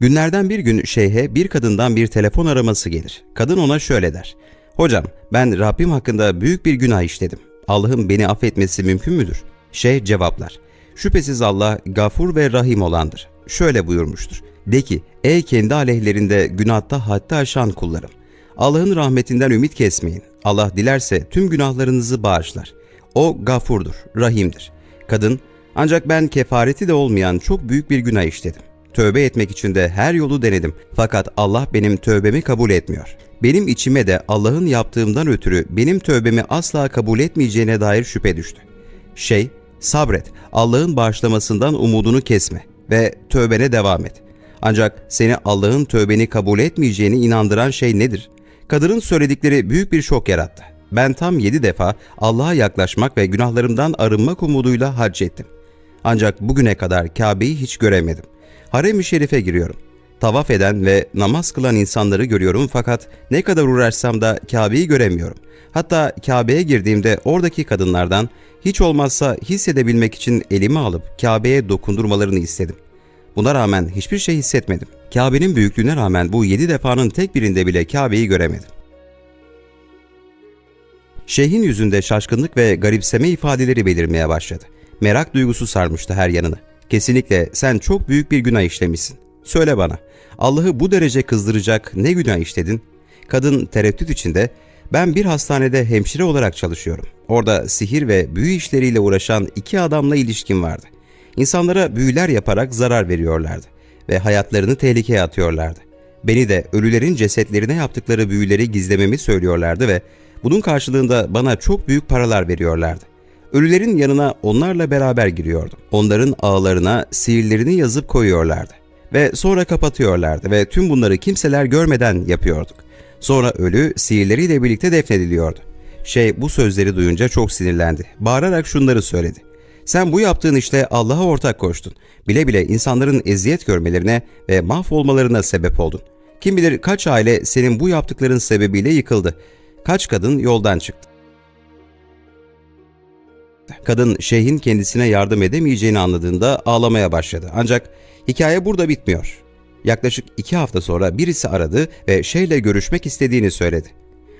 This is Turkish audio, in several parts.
Günlerden bir gün şeyhe bir kadından bir telefon araması gelir. Kadın ona şöyle der. Hocam ben Rabbim hakkında büyük bir günah işledim. Allah'ın beni affetmesi mümkün müdür? Şeyh cevaplar. Şüphesiz Allah gafur ve rahim olandır. Şöyle buyurmuştur. De ki ey kendi aleyhlerinde günahta haddi aşan kullarım. Allah'ın rahmetinden ümit kesmeyin. Allah dilerse tüm günahlarınızı bağışlar. O gafurdur, rahimdir. Kadın, ancak ben kefareti de olmayan çok büyük bir günah işledim. Tövbe etmek için de her yolu denedim. Fakat Allah benim tövbemi kabul etmiyor. Benim içime de Allah'ın yaptığımdan ötürü benim tövbemi asla kabul etmeyeceğine dair şüphe düştü. Şey, sabret, Allah'ın bağışlamasından umudunu kesme ve tövbene devam et. Ancak seni Allah'ın tövbeni kabul etmeyeceğini inandıran şey nedir? Kadının söyledikleri büyük bir şok yarattı. Ben tam yedi defa Allah'a yaklaşmak ve günahlarımdan arınmak umuduyla hac ettim. Ancak bugüne kadar Kabe'yi hiç göremedim. Harem-i Şerif'e giriyorum. Tavaf eden ve namaz kılan insanları görüyorum fakat ne kadar uğraşsam da Kabe'yi göremiyorum. Hatta Kabe'ye girdiğimde oradaki kadınlardan hiç olmazsa hissedebilmek için elimi alıp Kabe'ye dokundurmalarını istedim. Buna rağmen hiçbir şey hissetmedim. Kabe'nin büyüklüğüne rağmen bu yedi defanın tek birinde bile Kabe'yi göremedim. Şeyhin yüzünde şaşkınlık ve garipseme ifadeleri belirmeye başladı. Merak duygusu sarmıştı her yanını. Kesinlikle sen çok büyük bir günah işlemişsin. Söyle bana, Allah'ı bu derece kızdıracak ne günah işledin? Kadın tereddüt içinde, ben bir hastanede hemşire olarak çalışıyorum. Orada sihir ve büyü işleriyle uğraşan iki adamla ilişkim vardı. İnsanlara büyüler yaparak zarar veriyorlardı ve hayatlarını tehlikeye atıyorlardı. Beni de ölülerin cesetlerine yaptıkları büyüleri gizlememi söylüyorlardı ve bunun karşılığında bana çok büyük paralar veriyorlardı. Ölülerin yanına onlarla beraber giriyordum. Onların ağlarına sihirlerini yazıp koyuyorlardı. Ve sonra kapatıyorlardı ve tüm bunları kimseler görmeden yapıyorduk. Sonra ölü sihirleriyle birlikte defnediliyordu. Şey bu sözleri duyunca çok sinirlendi. Bağırarak şunları söyledi. Sen bu yaptığın işte Allah'a ortak koştun. Bile bile insanların eziyet görmelerine ve mahvolmalarına sebep oldun. Kim bilir kaç aile senin bu yaptıkların sebebiyle yıkıldı. Kaç kadın yoldan çıktı. Kadın şeyhin kendisine yardım edemeyeceğini anladığında ağlamaya başladı. Ancak hikaye burada bitmiyor. Yaklaşık iki hafta sonra birisi aradı ve şeyle görüşmek istediğini söyledi.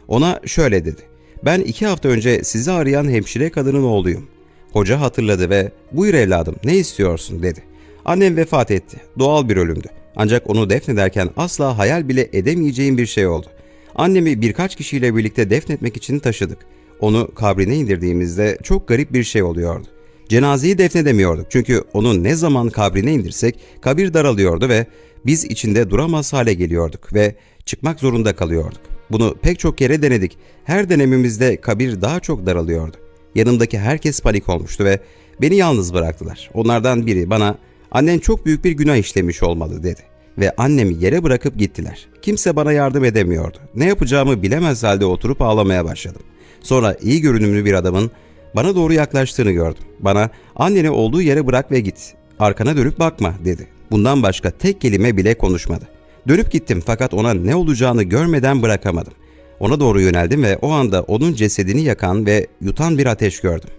Ona şöyle dedi. Ben iki hafta önce sizi arayan hemşire kadının oğluyum. Hoca hatırladı ve buyur evladım ne istiyorsun dedi. Annem vefat etti. Doğal bir ölümdü. Ancak onu defnederken asla hayal bile edemeyeceğim bir şey oldu. Annemi birkaç kişiyle birlikte defnetmek için taşıdık. Onu kabrine indirdiğimizde çok garip bir şey oluyordu. Cenazeyi defnedemiyorduk çünkü onu ne zaman kabrine indirsek kabir daralıyordu ve biz içinde duramaz hale geliyorduk ve çıkmak zorunda kalıyorduk. Bunu pek çok kere denedik. Her denememizde kabir daha çok daralıyordu. Yanımdaki herkes panik olmuştu ve beni yalnız bıraktılar. Onlardan biri bana annen çok büyük bir günah işlemiş olmalı dedi ve annemi yere bırakıp gittiler. Kimse bana yardım edemiyordu. Ne yapacağımı bilemez halde oturup ağlamaya başladım. Sonra iyi görünümlü bir adamın bana doğru yaklaştığını gördüm. Bana anneni olduğu yere bırak ve git. Arkana dönüp bakma dedi. Bundan başka tek kelime bile konuşmadı. Dönüp gittim fakat ona ne olacağını görmeden bırakamadım. Ona doğru yöneldim ve o anda onun cesedini yakan ve yutan bir ateş gördüm.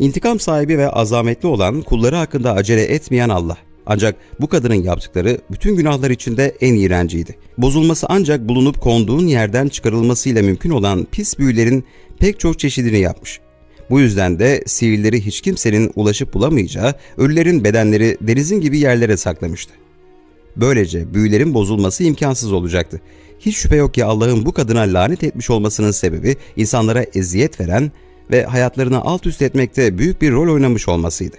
İntikam sahibi ve azametli olan kulları hakkında acele etmeyen Allah. Ancak bu kadının yaptıkları bütün günahlar içinde en iğrenciydi. Bozulması ancak bulunup konduğun yerden çıkarılmasıyla mümkün olan pis büyülerin pek çok çeşidini yapmış. Bu yüzden de sihirleri hiç kimsenin ulaşıp bulamayacağı ölülerin bedenleri denizin gibi yerlere saklamıştı. Böylece büyülerin bozulması imkansız olacaktı. Hiç şüphe yok ki Allah'ın bu kadına lanet etmiş olmasının sebebi insanlara eziyet veren ve hayatlarını alt üst etmekte büyük bir rol oynamış olmasıydı.